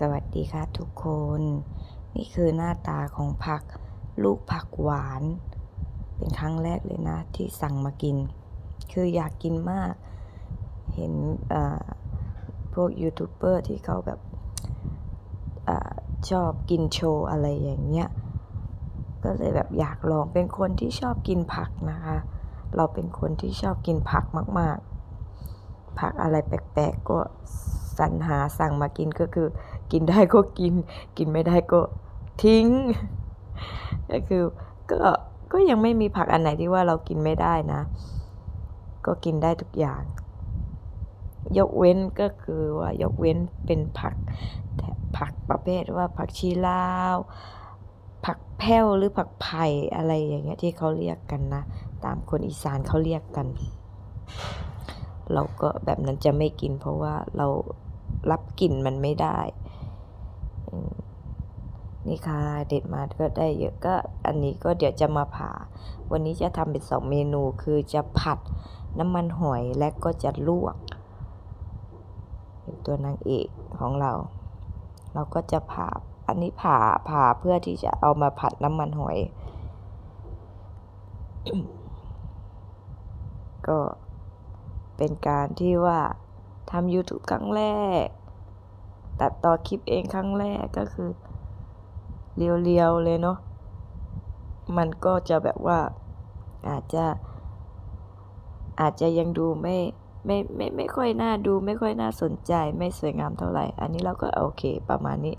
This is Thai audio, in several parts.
สวัสดีค่ะทุกคน นี่คือหน้าตาของผักลูกผักหวาน เป็นครั้งแรกเลยนะที่สั่งมากิน คืออยากกินมาก เห็นเอ่อพวกยูทูบเบอร์ที่เขาแบบอชอบกินโชว์อะไรอย่างเงี้ย ก็เลยแบบอยากลองเป็นคนที่ชอบกินผักนะคะ เราเป็นคนที่ชอบกินผักมาก ๆ ผักอะไรแปลกๆก็สรรหาสั่งมากินก็คือ กินได้ก็กิน กินไม่ได้ก็ทิ้ง ก็คือก็ก็ยังไม่มีผักอันไหนที่ว่าเรากินไม่ได้นะ ก็กินได้ทุกอย่าง ยกเว้นก็คือว่ายกเว้นเป็นผักผักประเภทว่าผักชีลาว ผักแพ้วหรือผักไผ่อะไรอย่างเงี้ยที่เขาเรียกกันนะ ตามคนอีสานเขาเรียกกัน เราก็แบบนั้นจะไม่กินเพราะว่าเรารับกลิ่นมันไม่ได้ นี่ค่ะเด็ดมาก็ได้เยอะก็อันนี้ก็เดี๋ยวจะมาผ่า วันนี้จะทำเป็นสองเมนูคือจะผัดน้ำมันหอยและก็จะลวกตัวนางเอกของเรา เราก็จะผ่าอันนี้ผ่าผ่าเพื่อที่จะเอามาผัดน้ำมันหอย ก็เป็นการที่ว่าทำ YouTube ครั้งแรก ตัดต่อคลิปเองครั้งแรกก็คือ เรียวๆเลยเนาะมันก็จะแบบว่าอาจจะอาจจะยังดูไม่ไม่ไม่ไม่ค่อยน่าดูไม่ค่อยน่าสนใจไม่สวยงามเท่าไหร่ อันนี้เราก็โอเคประมาณนี้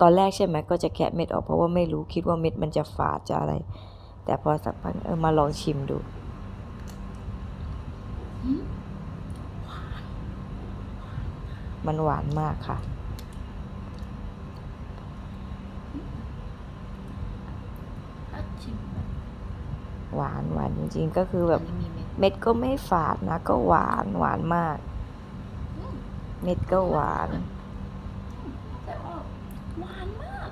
ตอนแรกใช่ไหมก็จะแกะเม็ดออกเพราะว่าไม่รู้คิดว่าเม็ดมันจะฝาดจะอะไร แต่พอสักพักเออมาลองชิมดู มันหวานมากค่ะถ้าชิมแบบหวานหวานจริงๆ ก็คือแบบอันนี้มีเม็ดเม็ดก็ไม่ฝาดนะ ก็หวานหวานมากอืมเม็ดก็หวานแต่ว่าหวานมาก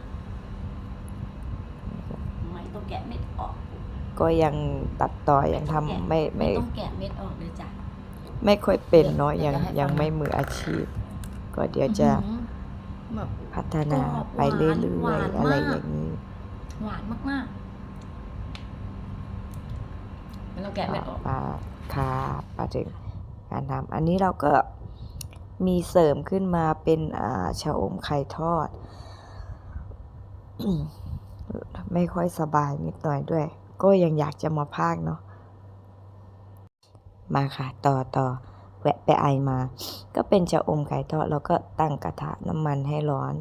ไม่ต้องแกะเม็ดออก ก็ยังตัดต่อยังทำไม่ไม่ต้องแกะเม็ดออกเลยจ้ะไม่ค่อยเป็นเนาะเดี๋ยัยวงจะให้ยังฟังไม่มืออาชีพ ก็เดี๋ยวจะอื้อหือแบบพัฒนาไปเรื่อยๆอะไรอย่างนี้ หวานมากๆไม่ต้องแกะเม็ดออกปลาคาปลาถึงการทำอันนี้เราก็มีเสริมขึ้นมาเป็นอ่าชะอมไข่ทอด ไม่ค่อยสบายนิดหน่อยด้วย ก็ยังอยากจะมาพากเนาะมาค่ะ ต่อต่อ แวะไปไอมา ก็เป็นชะอมไข่ทอดแล้วก็ตั้งกระทะน้ำมันให้ร้อน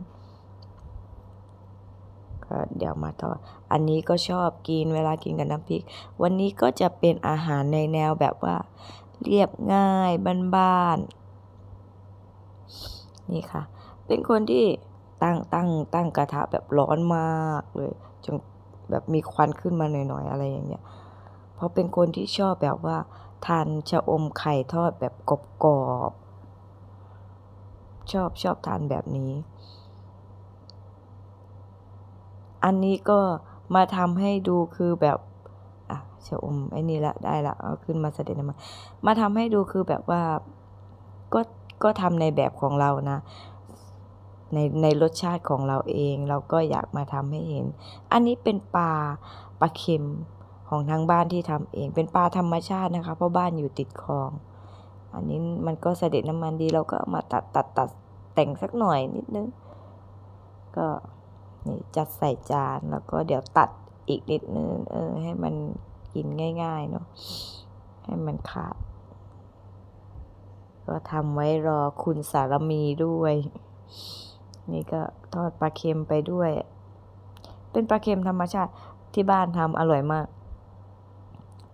ก็เดี๋ยวมาทอด อันนี้ก็ชอบกินเวลากินกับน้ำพริก วันนี้ก็จะเป็นอาหารในแนวแบบว่า เรียบง่ายบ้านๆ นี่ค่ะ เป็นคนที่ตั้งตั้งตั้งกระทะแบบร้อนมากเลยจนแบบมีควันขึ้นมาหน่อยๆอะไรอย่างเงี้ย เพราะเป็นคนที่ชอบแบบว่า ทานชะอมไข่ทอดแบบกรอบๆชอบชอบทานแบบนี้ อันนี้ก็มาทำให้ดูคือแบบอะชะอมไอ้นี่ละได้ละเอาขึ้นมาเสด็จมันมาทำให้ดูคือแบบว่าก็ก็ทำในแบบของเรานะในในรสชาติของเราเอง เราก็อยากมาทำให้เห็น อันนี้เป็นปลาปลาเค็ม ของทางบ้านที่ทำเอง เป็นปลาธรรมชาตินะคะ เพราะบ้านอยู่ติดคลอง อันนี้มันก็เสด็จน้ำมันดีเราก็มาตัดตัดตัดแต่งสักหน่อยนิดนึง ก็นี่จัดใส่จานแล้วก็เดี๋ยวตัดอีกนิดนึงเออ ให้มันกินง่าย ๆ เนาะให้มันขาด ก็ทำไว้รอคุณสารมีด้วย นี่ก็ทอดปลาเค็มไปด้วย เป็นปลาเค็มธรรมชาติที่บ้านทำอร่อยมาก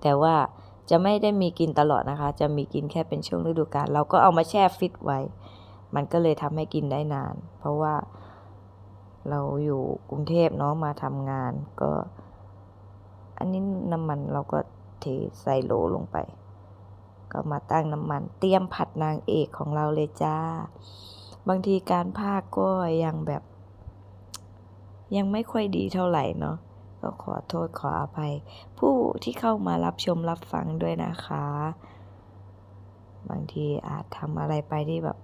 แต่ว่าจะไม่ได้มีกินตลอดนะคะ จะมีกินแค่เป็นช่วงฤดูกาลเราก็เอามาแช่ฟิตไว้ มันก็เลยทำให้กินได้นาน เพราะว่าเราอยู่กรุงเทพเนาะมาทำงานก็ อันนี้น้ำมันเราก็เทใส่โหลลงไป ก็มาตั้งน้ำมัน เตรียมผัดนางเอกของเราเลยจ้า บางทีการพากก็ยังแบบ ยังไม่ค่อยดีเท่าไหร่เนาะ ก็ขอโทษขออภัย ผู้ที่เข้ามารับชมรับฟังด้วยนะคะ บางทีอาจทำอะไรไปที่แบบ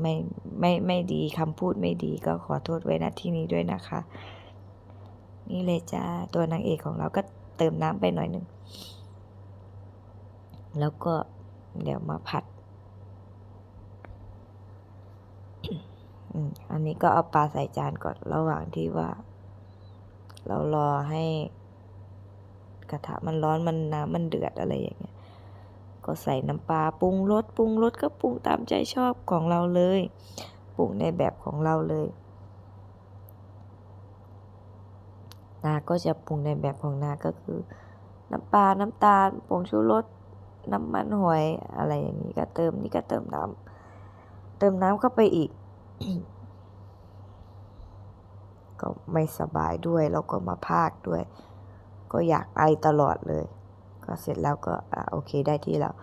ไม่ไม่ไม่ดีคำพูดไม่ดีก็ขอโทษไว้ณที่นี้ด้วยนะคะ นี่เลยจ้าตัวนางเอกของเราก็เติมน้ำไปหน่อยหนึ่งแล้วก็เดี๋ยวมาผัดอันนี้ก็เอาปลาใส่จานก่อนระหว่างที่ว่า เรารอให้กระทะมันร้อนมันน้ำมันเดือดอะไรอย่างเงี้ย ก็ใส่น้ำปลาปรุงรสปรุงรสก็ปรุงตามใจชอบของเราเลย ปรุงในแบบของเราเลยนาก็จะปรุงในแบบของนาก็คือ น้ำปลา น้ำตาล ผงชูรส น้ำมันหอยอะไรอย่างนี้ก็เติมนี่ก็เติมน้ำเติมน้ำเข้าไปอีก ก็ไม่สบายด้วย แล้วก็มาพากด้วย ก็อยากไอตลอดเลย ก็เสร็จแล้วก็อ่าโอเคได้ที่แล้ว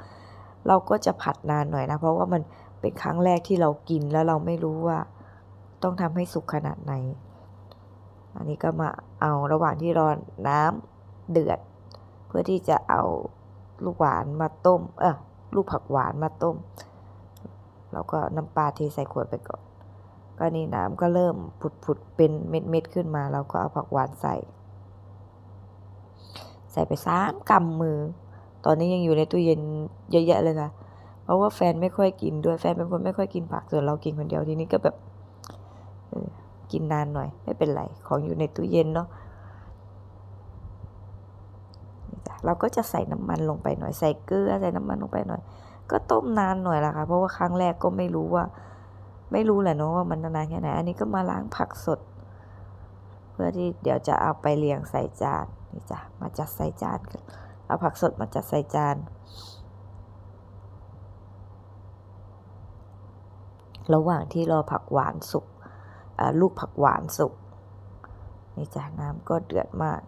เราก็จะผัดนานหน่อยนะ เพราะว่ามันเป็นครั้งแรกที่เรากินแล้วเราไม่รู้ว่า ต้องทำให้สุกขนาดไหน อันนี้ก็มาเอาระหว่างที่รอน้ำเดือด เพื่อที่จะเอาลูกหวานมาต้ม เออลูกผักหวานมาต้ม แล้วก็น้ำปลาเทใส่ขวดไปก่อน ก็นี่น้ำก็เริ่มผุดๆเป็นเม็ดๆขึ้นมาเราก็เอาผักหวานใส่ ใส่ไปสามกำมือ ตอนนี้ยังอยู่ในตู้เย็นเยอะแยะเลยค่ะ เพราะว่าแฟนไม่ค่อยกินด้วยแฟนเป็นคนไม่ค่อยกินผักส่วนเรากินคนเดียวทีนี้ก็แบบออกินนานหน่อย ไม่เป็นไรของอยู่ในตู้เย็นเนาะเราก็จะใส่น้ำมันลงไปหน่อย ใส่เกลือใส่น้ำมันลงไปหน่อย ก็ต้มนานหน่อยละค่ะ เพราะว่าครั้งแรกก็ไม่รู้ว่า ไม่รู้แหละเนาะว่ามันนานแค่ไหน อันนี้ก็มาล้างผักสด เพื่อที่เดี๋ยวจะเอาไปเรียงใส่จานนี่จ้ะมาจัดใส่จานกันเอาผักสดมาจัดใส่จาน ระหว่างที่รอผักหวานสุกลูกผักหวานสุกนี่จ้ะน้ำก็เดือดมาก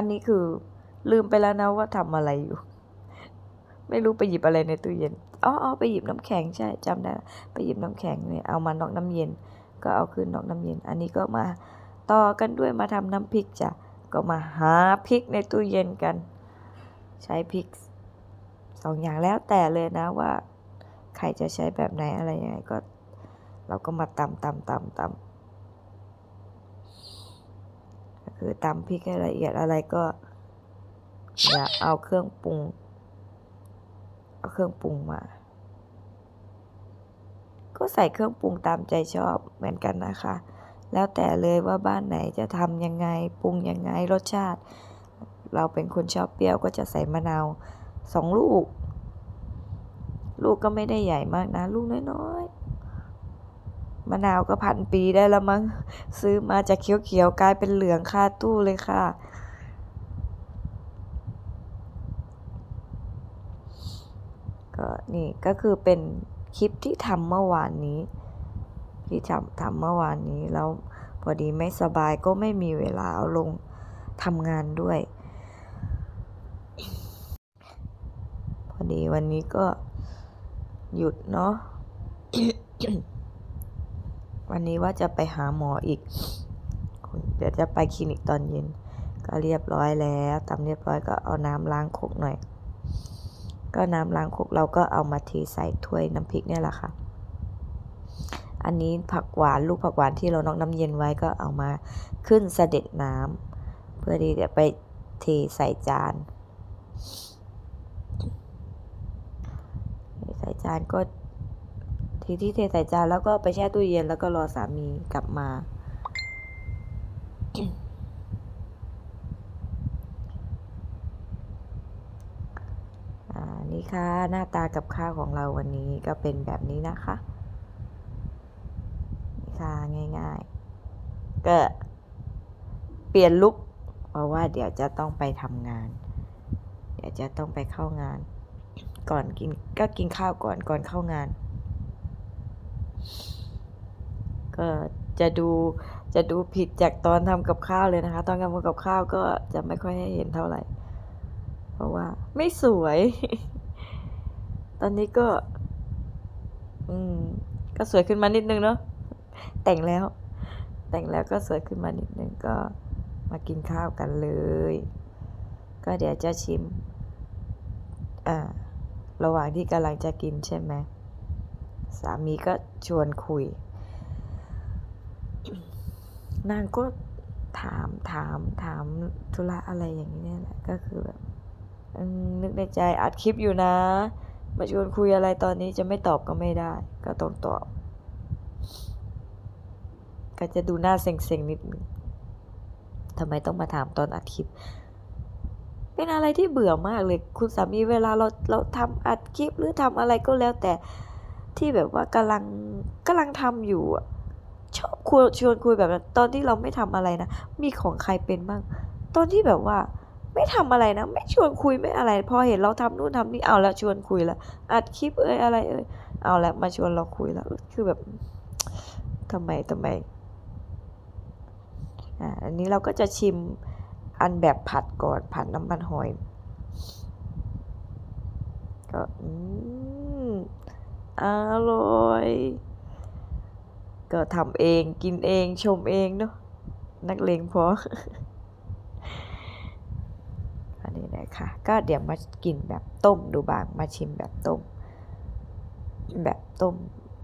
อันนี้คือลืมไปแล้วนะว่าทำอะไรอยู่ ไม่รู้ไปหยิบอะไรในตู้เย็นอ๋อออไปหยิบน้ำแข็งใช่จำได้ ไปหยิบน้ำแข็งเนี่ยเอามานอกน้ำเย็น ก็เอาคืนนอกน้ำเย็น อันนี้ก็มาต่อกันด้วยมาทำน้ำพริกจ้ะก็มาหาพริกในตู้เย็นกัน ใช้พริกสองอย่างแล้วแต่เลยนะว่าใครจะใช้แบบไหนอะไรยังไงก็ เราก็มาตำตำตำตำก็ คือตำพริกให้ละเอียดอะไรก็อย่าเอาเครื่องปรุง เอาเครื่องปรุงมา ก็ใส่เครื่องปรุงตามใจชอบเหมือนกันนะคะ แล้วแต่เลยว่าบ้านไหนจะทำยังไงปรุงยังไงรสชาติ เราเป็นคนชอบเปรี้ยวก็จะใส่มะนาวสองลูก ลูกก็ไม่ได้ใหญ่มากนะ ลูกน้อยๆ มะนาวก็พันปีได้แล้วมั้ง ซื้อมาจากเขียวๆกลายเป็นเหลืองคาตู้เลยค่ะ ก็นี่ก็คือเป็นคลิปที่ทำเมื่อวานนี้ ที่ทำทำเมื่อวานนี้แล้วพอดีไม่สบายก็ไม่มีเวลาเอาลงทำงานด้วย พอดีวันนี้ก็หยุดเนาะ วันนี้ว่าจะไปหาหมออีก เดี๋ยวจะไปคลินิกตอนเย็น ก็เรียบร้อยแล้วตำเรียบร้อยก็เอาน้ำล้างคกหน่อย ก็น้ำล้างคกเราก็เอามาเทใส่ถ้วยน้ำพริกเนี่ยแหละค่ะ อันนี้ผักหวานลูกผักหวานที่เรานอกน้ำเย็นไว้ก็เอามาขึ้นเสด็จน้ำเพื่อที่จะไปเทใส่จานเทใส่จานก็ ทีที่เทใส่จานแล้วก็ไปแช่ตู้เย็นแล้วก็รอสามีกลับมา อ่า นี่ค่ะ หน้าตากับข้าวของเราวันนี้ก็เป็นแบบนี้นะคะ นี่ค่ะ ง่ายๆ ก็เปลี่ยนลุคเพราะว่าเดี๋ยวจะต้องไปทำงาน เดี๋ยวจะต้องไปเข้างาน ก่อนกินก็กินข้าวก่อนก่อนเข้างาน ก็จะดูจะดูผิดจากตอนทำกับข้าวเลยนะคะ ตอนทำกับข้าวก็จะไม่ค่อยให้เห็นเท่าไหร่ เพราะว่า ไม่สวย ตอนนี้ก็ อืม ก็สวยขึ้นมานิดนึงเนาะแต่งแล้ว แต่งแล้วก็สวยขึ้นมานิดนึงก็มากินข้าวกันเลย ก็เดี๋ยวจะชิม อ่า ระหว่างที่กำลังจะกินใช่ไหม สามีก็ชวนคุย นางก็ถามถามถามธุระอะไรอย่างนี้เนี่ยแหละก็คือแบบนึกในใจอัดคลิปอยู่นะ มาชวนคุยอะไรตอนนี้จะไม่ตอบก็ไม่ได้ ก็ต้องตอบ ก็จะดูหน้าเซ็งๆนิดนึงทำไมต้องมาถามตอนอัดคลิป เป็นอะไรที่เบื่อมากเลย คุณสามีเวลาเราเราทำอัดคลิปหรือทำอะไรก็แล้วแต่ ที่แบบว่ากำลังกำลังทำอยู่ชอบคุยชวนคุยแบบนั้นตอนที่เราไม่ทำอะไรนะมีของใครเป็นบ้าง ตอนที่แบบว่า ไม่ทำอะไรนะ ไม่ชวนคุยไม่อะไรพอเห็นเราทำนู่นทำนี่เอาแล้วชวนคุยแล้วอัดคลิปเอ้ยอะไรเอ้ยเอาแล้วมาชวนเราคุยแล้วคือแบบทำไมทำไมอ่าอันนี้เราก็จะชิมอันแบบผัดก่อนผัดน้ำมันหอยก็อืม อร่อย ก็ทำเองกินเองชมเองเนาะนักเลงพออันนี้นะคะก็เดี๋ยวมากินแบบต้มดูบางมาชิมแบบต้ม แบบต้ม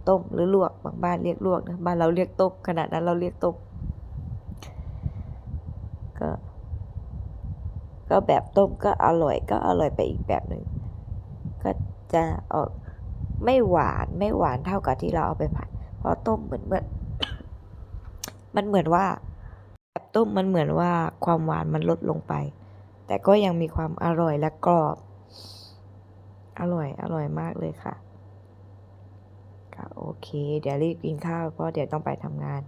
ต้มหรือลวกบางบ้านเรียกลวกนะบ้านเราเรียกต้มขนาดนั้นเราเรียกต้มก็ก็แบบต้มก็อร่อยก็อร่อยไปอีกแบบหนึ่งก็จะออก ไม่หวานไม่หวานเท่ากับที่เราเอาไปผัด เพราะต้มเหมือนเหมือนมันเหมือนว่าแบบต้มมันเหมือนว่าความหวานมันลดลงไป แต่ก็ยังมีความอร่อยและกรอบ อร่อยอร่อยมากเลยค่ะก็โอเค เดี๋ยวรีบกินข้าวเพราะเดี๋ยวต้องไปทำงาน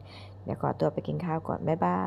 เดี๋ยวขอตัวไปกินข้าวก่อน บ๊ายบาย